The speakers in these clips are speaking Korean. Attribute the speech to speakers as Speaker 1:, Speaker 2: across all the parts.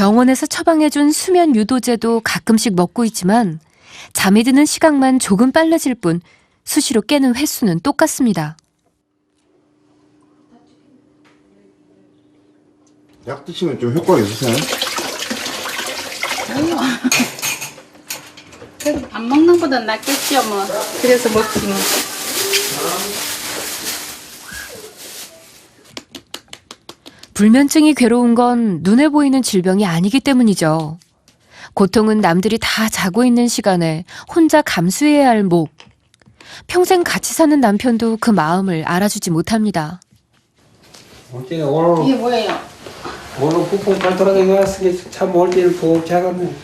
Speaker 1: 병원에서 처방해준 수면 유도제도 가끔씩 먹고 있지만 잠이 드는 시각만 조금 빨라질 뿐 수시로 깨는 횟수는 똑같습니다.
Speaker 2: 약 드시면 좀 효과가 있으세요?
Speaker 3: 그래도 밥 먹는 것보다 낫겠죠 뭐. 그래서 먹지 뭐.
Speaker 1: 불면증이 괴로운 건 눈에 보이는 질병이 아니기 때문이죠. 고통은 남들이 다 자고 있는 시간에 혼자 감수해야 할 목. 평생 같이 사는 남편도 그 마음을 알아주지 못합니다.
Speaker 4: 어째 오늘
Speaker 3: 이게 뭐예요?
Speaker 4: 오늘 푹푹 잘 돌아다니고 왔으니 참 올때는 푹 자갔네.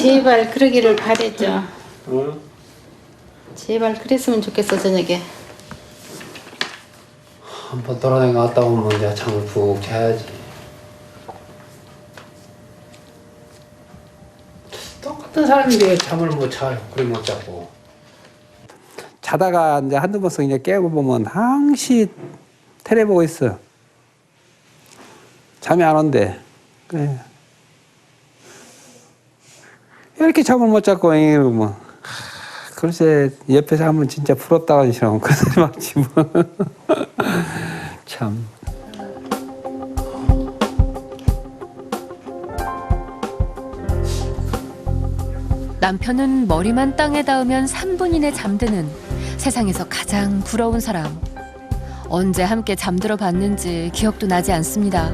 Speaker 3: 제발 그러기를 바랬죠.
Speaker 4: 어?
Speaker 3: 제발 그랬으면 좋겠어 저녁에.
Speaker 4: 한 번 돌아다니고 왔다 오면 이제 잠을 푹 자야지. 똑같은 사람인데 잠을 못 자요. 그래 못 자고. 자다가 이제 한두 번씩 이제 깨고 보면 항시 테레 보고 있어. 잠이 안 온대. 그래. 이렇게 잠을 못 자고 뭐. 하, 글쎄 옆에서 하면 진짜 부럽다고 하시라고 그 소리 막지 뭐. 참.
Speaker 1: 남편은 머리만 땅에 닿으면 3분 이내 잠드는 세상에서 가장 부러운 사람. 언제 함께 잠들어 봤는지 기억도 나지 않습니다.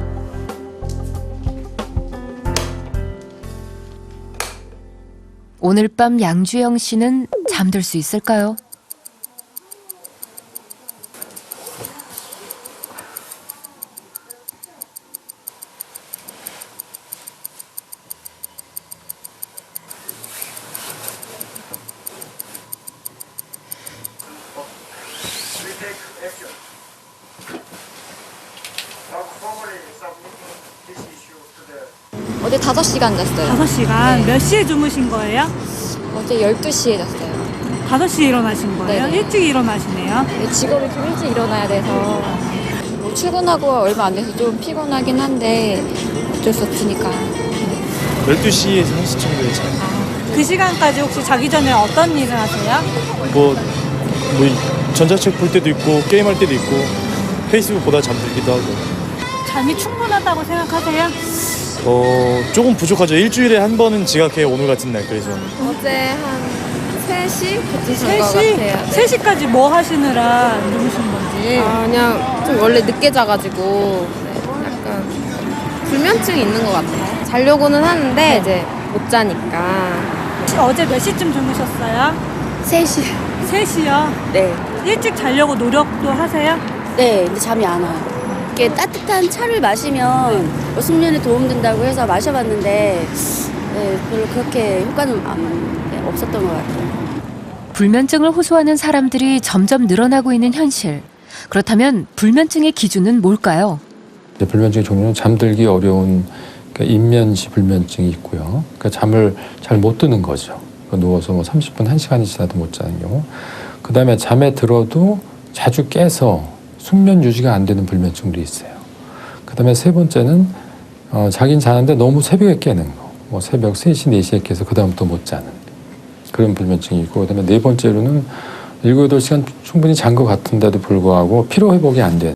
Speaker 1: 오늘 밤 양주영 씨는 잠들 수 있을까요?
Speaker 5: 어제 5시간 잤어요.
Speaker 6: 5시간
Speaker 5: 네.
Speaker 6: 몇 시에 주무신 거예요?
Speaker 5: 어제 12시에 잤어요.
Speaker 6: 5시에 일어나신 거예요?
Speaker 5: 네네.
Speaker 6: 일찍 일어나시네요.
Speaker 5: 근데 직업이 좀 일찍 일어나야 돼서 뭐 출근하고 얼마 안 돼서 좀 피곤하긴 한데 어쩔 수 없으니까
Speaker 7: 12시에서 1시 정도에 자요.
Speaker 6: 그 시간까지 혹시 자기 전에 어떤 일을 하세요?
Speaker 7: 뭐, 뭐 전자책 볼 때도 있고 게임 할 때도 있고 페이스북 보다 잠들기도 하고
Speaker 6: 잠이 충분하다고 생각하세요?
Speaker 7: 어 조금 부족하죠. 일주일에 한 번은 지각해 요 오늘 같은 날 그래서
Speaker 5: 어제 한 3시? 그쯤 잔것
Speaker 6: 3시?
Speaker 5: 같아요.
Speaker 6: 3시까지 뭐 하시느라 주무신 건지.
Speaker 8: 아, 그냥 좀 원래 늦게 자가지고 네, 약간 불면증이 있는 것 같아요. 자려고는 하는데 이제 못 자니까.
Speaker 6: 어제 몇 시쯤 주무셨어요?
Speaker 8: 3시.
Speaker 6: 3시요?
Speaker 8: 네.
Speaker 6: 일찍 자려고 노력도 하세요?
Speaker 9: 네, 근데 잠이 안 와요. 이게 따뜻한 차를 마시면 뭐 숙면에 도움된다고 해서 마셔봤는데 네, 별로 그렇게 효과는 안- 네, 없었던 것 같아요.
Speaker 1: 불면증을 호소하는 사람들이 점점 늘어나고 있는 현실. 그렇다면 불면증의 기준은 뭘까요?
Speaker 10: 이제 불면증 종류는 잠들기 어려운 그러니까 인면시 불면증이 있고요. 그러니까 잠을 잘 못 드는 거죠. 그러니까 누워서 뭐 30분, 1시간이 지나도 못 자는 경우. 그 다음에 잠에 들어도 자주 깨서 숙면 유지가 안 되는 불면증도 있어요. 그 다음에 세 번째는 어, 자긴 자는데 너무 새벽에 깨는 거. 뭐 새벽 3시, 4시에 깨서 그 다음부터 못 자는 그런 불면증이 있고 그 다음에 네 번째로는 7, 8시간 충분히 잔 것 같은데도 불구하고 피로 회복이 안 되는